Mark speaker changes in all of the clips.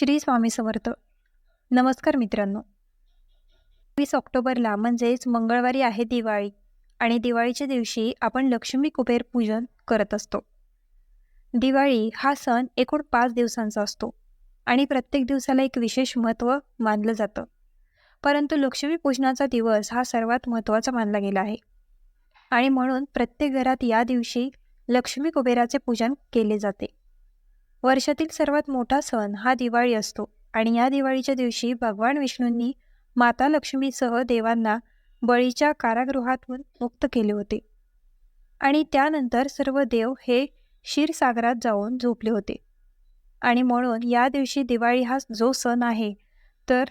Speaker 1: श्री स्वामी समर्थ. नमस्कार मित्रांनो. वीस ऑक्टोबरला म्हणजेच मंगळवारी आहे दिवाळी आणि दिवाळीच्या दिवशी आपण लक्ष्मी कुबेर पूजन करत असतो. दिवाळी हा सण एकूण पाच दिवसांचा असतो आणि प्रत्येक दिवसाला एक विशेष महत्त्व मानलं जातं. परंतु लक्ष्मीपूजनाचा दिवस हा सर्वात महत्त्वाचा मानला गेला आहे. आणि म्हणून प्रत्येक घरात या दिवशी लक्ष्मी कुबेराचे पूजन केले जाते. वर्षातील सर्वात मोठा सण हा दिवाळी असतो आणि या दिवाळीच्या दिवशी भगवान विष्णूंनी माता लक्ष्मीसह देवांना बळीच्या कारागृहातून मुक्त केले होते. आणि त्यानंतर सर्व देव हे क्षीरसागरात जाऊन झोपले होते. आणि म्हणून या दिवशी दिवाळी हा जो सण आहे तर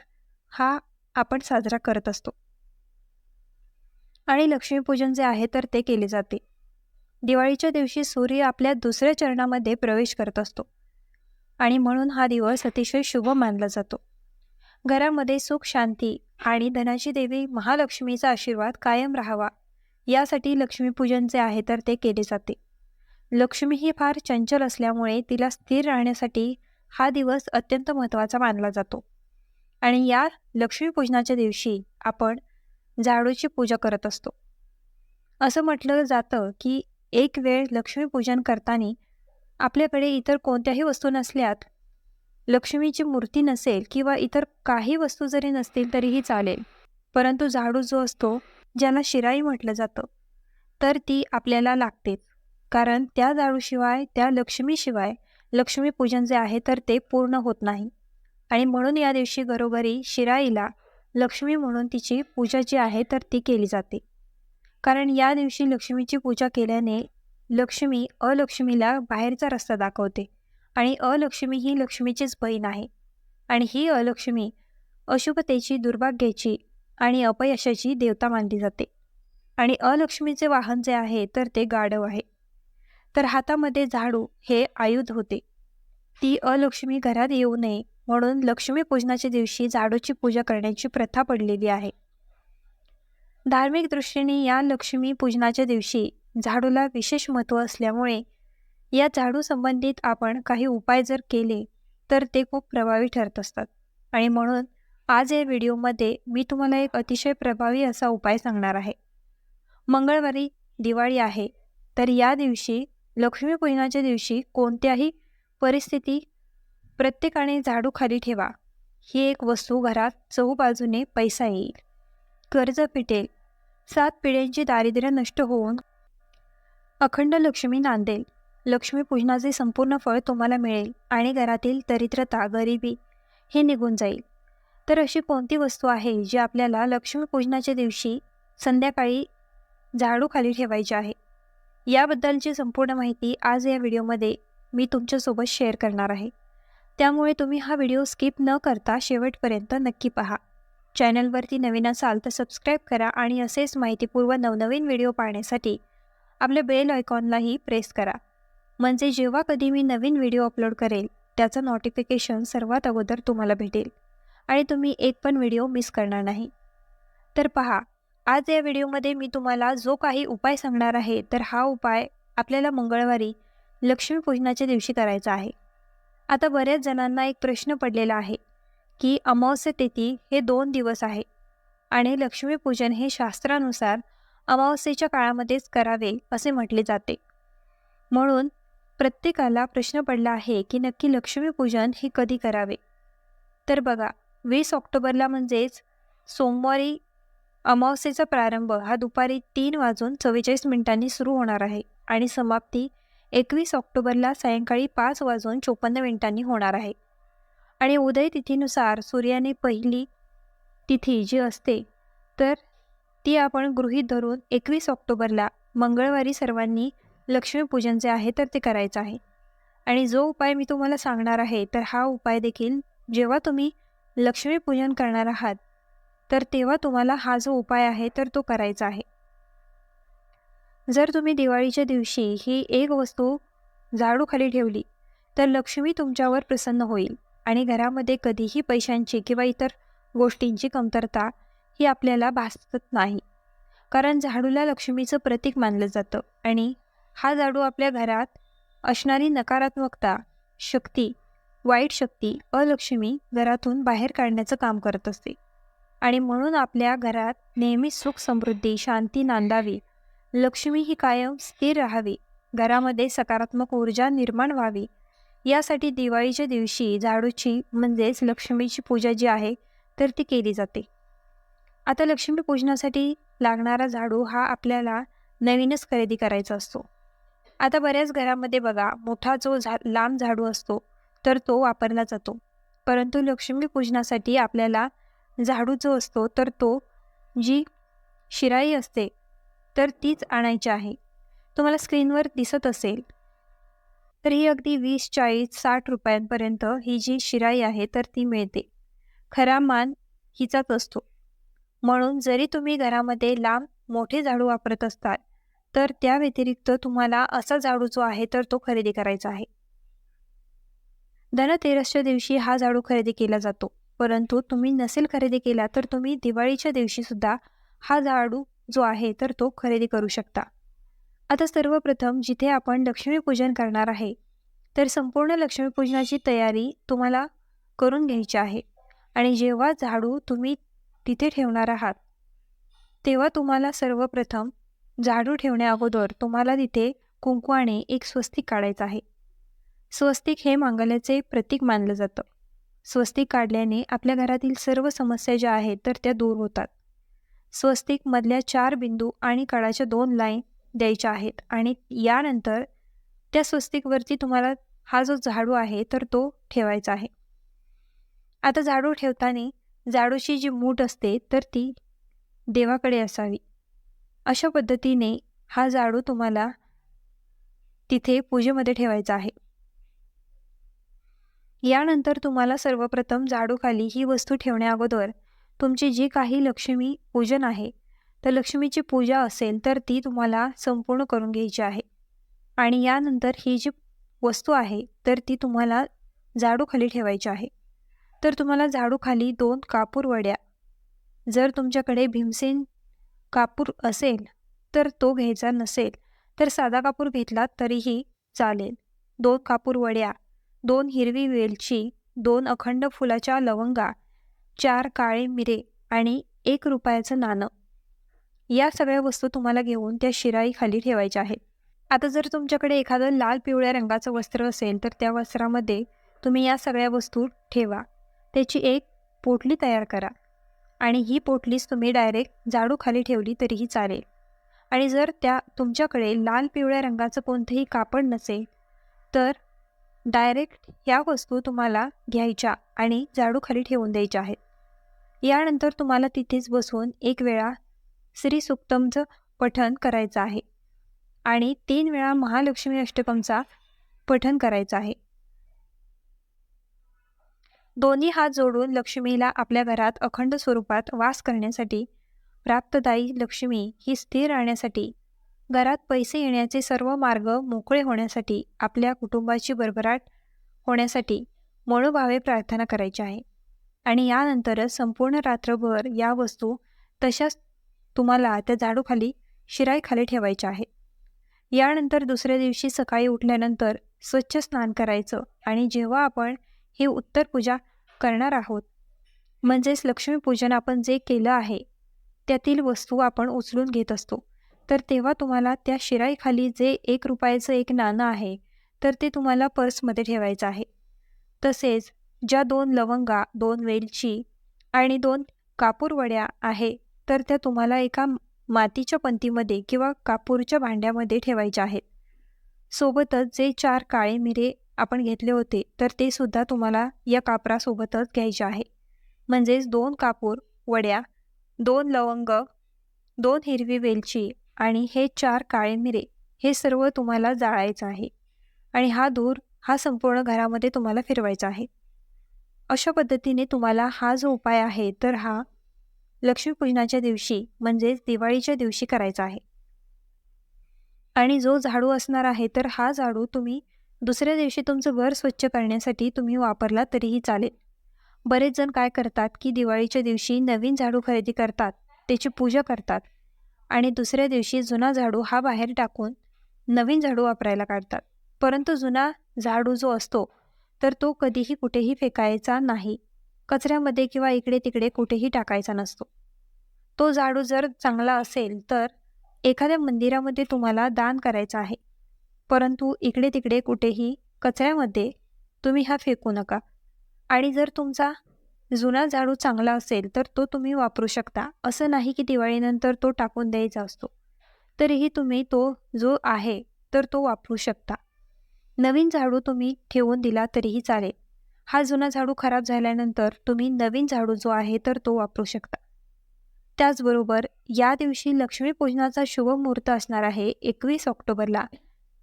Speaker 1: हा आपण साजरा करत असतो. आणि लक्ष्मीपूजन जे आहे तर ते केले जाते. दिवाळीच्या दिवशी सूर्य आपल्या दुसऱ्या चरणामध्ये प्रवेश करत असतो. आणि म्हणून हा दिवस अतिशय शुभ मानला जातो. घरामध्ये सुख शांती आणि धनाची देवी महालक्ष्मीचा आशीर्वाद कायम राहावा. यासाठी लक्ष्मीपूजन जे आहे तर ते केले जाते. लक्ष्मी ही फार चंचल असल्यामुळे तिला स्थिर राहण्यासाठी हा दिवस अत्यंत महत्त्वाचा मानला जातो. आणि या लक्ष्मीपूजनाच्या दिवशी आपण झाडूची पूजा करत असतो. असं म्हटलं जातं की एक वेळ लक्ष्मीपूजन करताना आपल्याकडे इतर कोणत्याही वस्तू नसल्यात. लक्ष्मीची मूर्ती नसेल किंवा इतर काही वस्तू जरी नसतील तरीही चालेल. परंतु झाडू जो असतो ज्याला शिराई म्हटलं जातं तर ती आपल्याला लागतेच कारण त्या झाडूशिवाय त्या लक्ष्मीशिवाय लक्ष्मीपूजन जे आहे तर ते पूर्ण होत नाही. आणि म्हणून या दिवशी घरोघरी शिराईला लक्ष्मी म्हणून तिची पूजा जी आहे तर ती केली जाते. कारण या दिवशी लक्ष्मीची पूजा केल्याने लक्ष्मी अलक्ष्मीला बाहेरचा रस्ता दाखवते आणि अलक्ष्मी ही लक्ष्मीचीच बहीण आहे. आणि ही अलक्ष्मी अशुभतेची दुर्भाग्याची आणि अपयशाची देवता मानली जाते. आणि अलक्ष्मीचे वाहन जे आहे तर ते गाढव आहे. तर हातामध्ये झाडू हे आयुध होते. ती अलक्ष्मी घरात येऊ नये म्हणून लक्ष्मीपूजनाच्या दिवशी झाडूची पूजा करण्याची प्रथा पडलेली आहे. धार्मिक दृष्टीने या लक्ष्मी पूजनाच्या दिवशी झाडूला विशेष महत्त्व असल्यामुळे या झाडू संबंधित आपण काही उपाय जर केले तर ते खूप प्रभावी ठरत असतात. आणि म्हणून आज या व्हिडिओमध्ये मी तुम्हाला एक अतिशय प्रभावी असा उपाय सांगणार आहे. मंगळवारी दिवाळी आहे तर या दिवशी लक्ष्मीपूजनाच्या दिवशी कोणत्याही परिस्थिती प्रत्येकाने झाडू खाली ठेवा. ही एक वस्तू घरात चहूबाजूने पैसा येईल. कर्ज पिटेल. सात पिढ्यांची दारिद्र्य नष्ट होऊन अखंड लक्ष्मी नांदेल. लक्ष्मीपूजनाचे संपूर्ण फळ तुम्हाला मिळेल आणि घरातील दरिद्रता गरिबी हे निघून जाईल. तर अशी कोणती वस्तू आहे जी आपल्याला लक्ष्मीपूजनाच्या दिवशी संध्याकाळी झाडूखाली ठेवायची आहे? याबद्दलची संपूर्ण माहिती आज या व्हिडिओमध्ये मी तुमच्यासोबत शेअर करणार आहे. त्यामुळे तुम्ही हा व्हिडिओ स्किप न करता शेवटपर्यंत नक्की पहा. चॅनलवरती नवीन असाल तर सबस्क्राईब करा आणि असेच माहितीपूर्व नवनवीन व्हिडिओ पाहण्यासाठी आपल्या बेल आयकॉनलाही प्रेस करा. म्हणजे जेव्हा कधी मी नवीन व्हिडिओ अपलोड करेल त्याचं नोटिफिकेशन सर्वात अगोदर तुम्हाला भेटेल आणि तुम्ही एक पण व्हिडिओ मिस करणार नाही. तर पहा आज या व्हिडिओमध्ये मी तुम्हाला जो काही उपाय सांगणार आहे तर हा उपाय आपल्याला मंगळवारी लक्ष्मीपूजनाच्या दिवशी करायचा आहे. आता बऱ्याच जणांना एक प्रश्न पडलेला आहे की अमावस्या तिथी हे दोन दिवस आहे आणि लक्ष्मीपूजन हे शास्त्रानुसार अमावस्येच्या काळामध्येच करावे असे म्हटले जाते. म्हणून प्रत्येकाला प्रश्न पडला आहे की नक्की लक्ष्मीपूजन हे कधी करावे? तर बघा वीस ऑक्टोबरला म्हणजेच सोमवारी अमावस्येचा प्रारंभ हा दुपारी तीन वाजून चव्वेचाळीस मिनिटांनी सुरू होणार आहे आणि समाप्ती एकवीस ऑक्टोबरला सायंकाळी पाच वाजून चोपन्न मिनिटांनी होणार आहे. आणि उदय तिथीनुसार सूर्याने पहिली तिथी जी असते तर ती आपण गृहीत धरून एकवीस ऑक्टोबरला मंगळवारी सर्वांनी लक्ष्मीपूजन जे आहे तर ते करायचं आहे. आणि जो उपाय मी तुम्हाला सांगणार आहे तर हा उपाय देखील जेव्हा तुम्ही लक्ष्मीपूजन करणार आहात तर तेव्हा तुम्हाला हा जो उपाय आहे तर तो करायचा आहे. जर तुम्ही दिवाळीच्या दिवशी ही एक वस्तू झाडूखाली ठेवली तर लक्ष्मी तुमच्यावर प्रसन्न होईल आणि घरामध्ये कधीही पैशांची किंवा इतर गोष्टींची कमतरता ही आपल्याला भासत नाही. कारण झाडूला लक्ष्मीचं प्रतीक मानलं जातं आणि हा झाडू आपल्या घरात असणारी नकारात्मकता शक्ती वाईट शक्ती अलक्ष्मी घरातून बाहेर काढण्याचं काम करत असते. आणि म्हणून आपल्या घरात नेहमी सुख समृद्धी शांती नांदावी. लक्ष्मी ही कायम स्थिर राहावी. घरामध्ये सकारात्मक ऊर्जा निर्माण व्हावी. यासाठी दिवाळीच्या दिवशी झाडूची म्हणजेच लक्ष्मीची पूजा जी आहे तर ती केली जाते. आता लक्ष्मी पूजनासाठी लागणारा झाडू हा आपल्याला नवीनच खरेदी करायचा असतो. आता बऱ्याच घरामध्ये बघा मोठा जो झा लांब झाडू असतो तर तो वापरला जातो. परंतु लक्ष्मी पूजनासाठी आपल्याला झाडू जो असतो तर तो जी शिराई असते तर तीच आणायची आहे. तुम्हाला स्क्रीनवर दिसत असेल तर ही अगदी वीस चाळीस साठ रुपयांपर्यंत ही जी शिराई आहे तर ती मिळते. खरा मान हिचाच असतो. म्हणून जरी तुम्ही घरामध्ये लांब मोठे झाडू वापरत असाल तर त्या व्यतिरिक्त तुम्हाला असा झाडू जो आहे तर तो खरेदी करायचा आहे. धनतेरसच्या दिवशी हा झाडू खरेदी केला जातो. परंतु तुम्ही नसेल खरेदी केला तर तुम्ही दिवाळीच्या दिवशी सुद्धा हा झाडू जो आहे तर तो खरेदी करू शकता. आता सर्वप्रथम जिथे आपण लक्ष्मीपूजन करणार आहे तर संपूर्ण लक्ष्मीपूजनाची तयारी तुम्हाला करून घ्यायची आहे. आणि जेव्हा झाडू तुम्ही तिथे ठेवणार आहात. तेव्हा तुम्हाला सर्वप्रथम झाडू ठेवण्या अगोदर तुम्हाला तिथे कुंकवाने एक स्वस्तिक काढायचं आहे. स्वस्तिक हे मांगल्याचे प्रतीक मानलं जातं. स्वस्तिक काढल्याने आपल्या घरातील सर्व समस्या ज्या आहेत तर त्या दूर होतात. स्वस्तिक मधल्या चार बिंदू आणि कळाच्या दोन लाईन द्यायच्या आहेत आणि यानंतर त्या स्वस्तिकवरती तुम्हाला हा जो झाडू आहे तर तो ठेवायचा आहे. आता झाडू ठेवताना जाडोशी जी मूठ असते तर ती देवाकडे असावी. अशा पद्धतीने हा जाडू तुम्हाला तिथे पूजेमध्ये ठेवायचा आहे. यानंतर तुम्हाला सर्वप्रथम जाडूखाली ही वस्तू ठेवण्या अगोदर तुमची जी काही लक्ष्मी पूजन आहे तर लक्ष्मीची पूजा असेल तर ती तुम्हाला संपूर्ण करून घ्यायची आहे. आणि यानंतर ही जी वस्तू आहे तर ती तुम्हाला जाडूखाली ठेवायची आहे. तर तुम्हाला झाडूखाली दोन कापूर वड्या. जर तुमच्याकडे भीमसेन कापूर असेल तर तो घ्यायचा नसेल तर साधा कापूर घेतला तरीही चालेल. दोन कापूर वड्या दोन हिरवी वेलची दोन अखंड फुलाच्या लवंगा चार काळे मिरे आणि एक रुपयाचं नाणं. या सगळ्या वस्तू तुम्हाला घेऊन त्या शिराईखाली ठेवायच्या आहेत. आता जर तुमच्याकडे एखादं लाल पिवळ्या रंगाचं वस्त्र असेल तर त्या वस्त्रामध्ये तुम्ही या सगळ्या वस्तू ठेवा. त्याची एक पोटली तयार करा. आणि ही पोटलीच तुम्ही डायरेक्ट झाडूखाली ठेवली तरीही चालेल. आणि जर त्या तुमच्याकडे लाल पिवळ्या रंगाचं कोणतंही कापड नसेल तर डायरेक्ट ह्या वस्तू तुम्हाला घ्यायच्या आणि झाडूखाली ठेवून द्यायच्या आहेत. यानंतर तुम्हाला तिथेच बसून एक वेळा श्री सुक्तमचं पठण करायचं आहे. आणि तीन वेळा महालक्ष्मी अष्टकमचा पठण करायचं आहे. दोन्ही हात जोडून लक्ष्मीला आपल्या घरात अखंड स्वरूपात वास करण्यासाठी प्राप्तदायी लक्ष्मी ही स्थिर राहण्यासाठी घरात पैसे येण्याचे सर्व मार्ग मोकळे होण्यासाठी आपल्या कुटुंबाची भरभराट होण्यासाठी मनोभावे प्रार्थना करायची आहे. आणि यानंतरच संपूर्ण रात्रभर या वस्तू तशाच तुम्हाला त्या झाडूखाली शिराईखाली ठेवायच्या आहेत. यानंतर दुसऱ्या दिवशी सकाळी उठल्यानंतर स्वच्छ स्नान करायचं आणि जेव्हा आपण ही उत्तर पूजा करणार आहोत. म्हणजेच लक्ष्मीपूजन आपण जे केलं आहे त्यातील वस्तू आपण उचलून घेत असतो. तर तेव्हा तुम्हाला त्या शिराईखाली जे एक रुपयाचं एक नाणं आहे तर ते तुम्हाला पर्समध्ये ठेवायचं आहे. तसेच ज्या दोन लवंगा दोन वेलची आणि दोन कापूरवड्या आहे तर त्या तुम्हाला एका मातीच्या पंतीमध्ये किंवा कापूरच्या भांड्यामध्ये ठेवायच्या आहेत. सोबतच जे चार काळे मिरे आपण घेतले होते तर ते सुद्धा तुम्हाला या कापरासोबतच घ्यायचे आहे. म्हणजेच दोन कापूर वड्या दोन लवंग दोन हिरवी वेलची आणि हे चार काळे मिरे हे सर्व तुम्हाला जाळायचं आहे. आणि हा धूर हा संपूर्ण घरामध्ये तुम्हाला फिरवायचा आहे. अशा पद्धतीने तुम्हाला हा जो उपाय आहे तर हा लक्ष्मीपूजनाच्या दिवशी म्हणजेच दिवाळीच्या दिवशी करायचा आहे. आणि जो झाडू असणार आहे तर हा झाडू तुम्ही दुसऱ्या दिवशी तुमचं घर स्वच्छ करण्यासाठी तुम्ही वापरला तरीही चालेल. बरेच जण काय करतात की दिवाळीच्या दिवशी नवीन झाडू खरेदी करतात त्याची पूजा करतात आणि दुसऱ्या दिवशी जुना झाडू हा बाहेर टाकून नवीन झाडू वापरायला काढतात. परंतु जुना झाडू जो असतो तर तो कधीही कुठेही फेकायचा नाही. कचऱ्यामध्ये किंवा इकडे तिकडे कुठेही टाकायचा नसतो. तो झाडू जर चांगला असेल तर एखाद्या मंदिरामध्ये तुम्हाला दान करायचं आहे. परंतु इकडे तिकडे कुठेही कचऱ्यामध्ये तुम्ही हा फेकू नका. आणि जर तुमचा जुना झाडू चांगला असेल तर तो तुम्ही वापरू शकता. असं नाही की दिवाळीनंतर तो टाकून द्यायचा असतो. तरीही तुम्ही तो जो आहे तर तो वापरू शकता. नवीन झाडू तुम्ही ठेवून दिला तरीही चालेल. हा जुना झाडू खराब झाल्यानंतर तुम्ही नवीन झाडू जो आहे तर तो वापरू शकता. त्याचबरोबर या दिवशी लक्ष्मीपूजनाचा शुभ मुहूर्त असणार आहे एकवीस ऑक्टोबरला.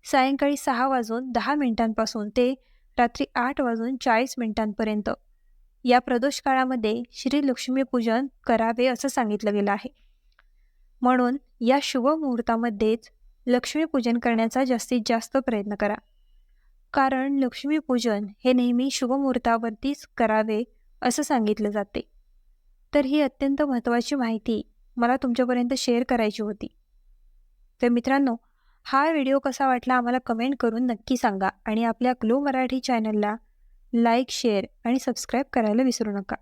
Speaker 1: सायंकाळी सहा वाजून दहा मिनिटांपासून ते रात्री आठ वाजून चाळीस मिनिटांपर्यंत. या प्रदोष काळामध्ये श्री लक्ष्मीपूजन करावे असं सांगितलं गेलं आहे. म्हणून या शुभ मुहूर्तामध्येच लक्ष्मीपूजन करण्याचा जास्तीत जास्त प्रयत्न करा. कारण लक्ष्मीपूजन हे नेहमी शुभमुहूर्तावरतीच करावे असं सांगितलं जाते. तर ही अत्यंत महत्त्वाची माहिती मला तुमच्यापर्यंत शेअर करायची होती. तर मित्रांनो हा व्हिडिओ कसा वाटला आम्हाला कमेंट करून नक्की सांगा आणि आपल्या ग्लो मराठी चॅनलला लाईक शेअर आणि सबस्क्राईब करायला विसरू नका.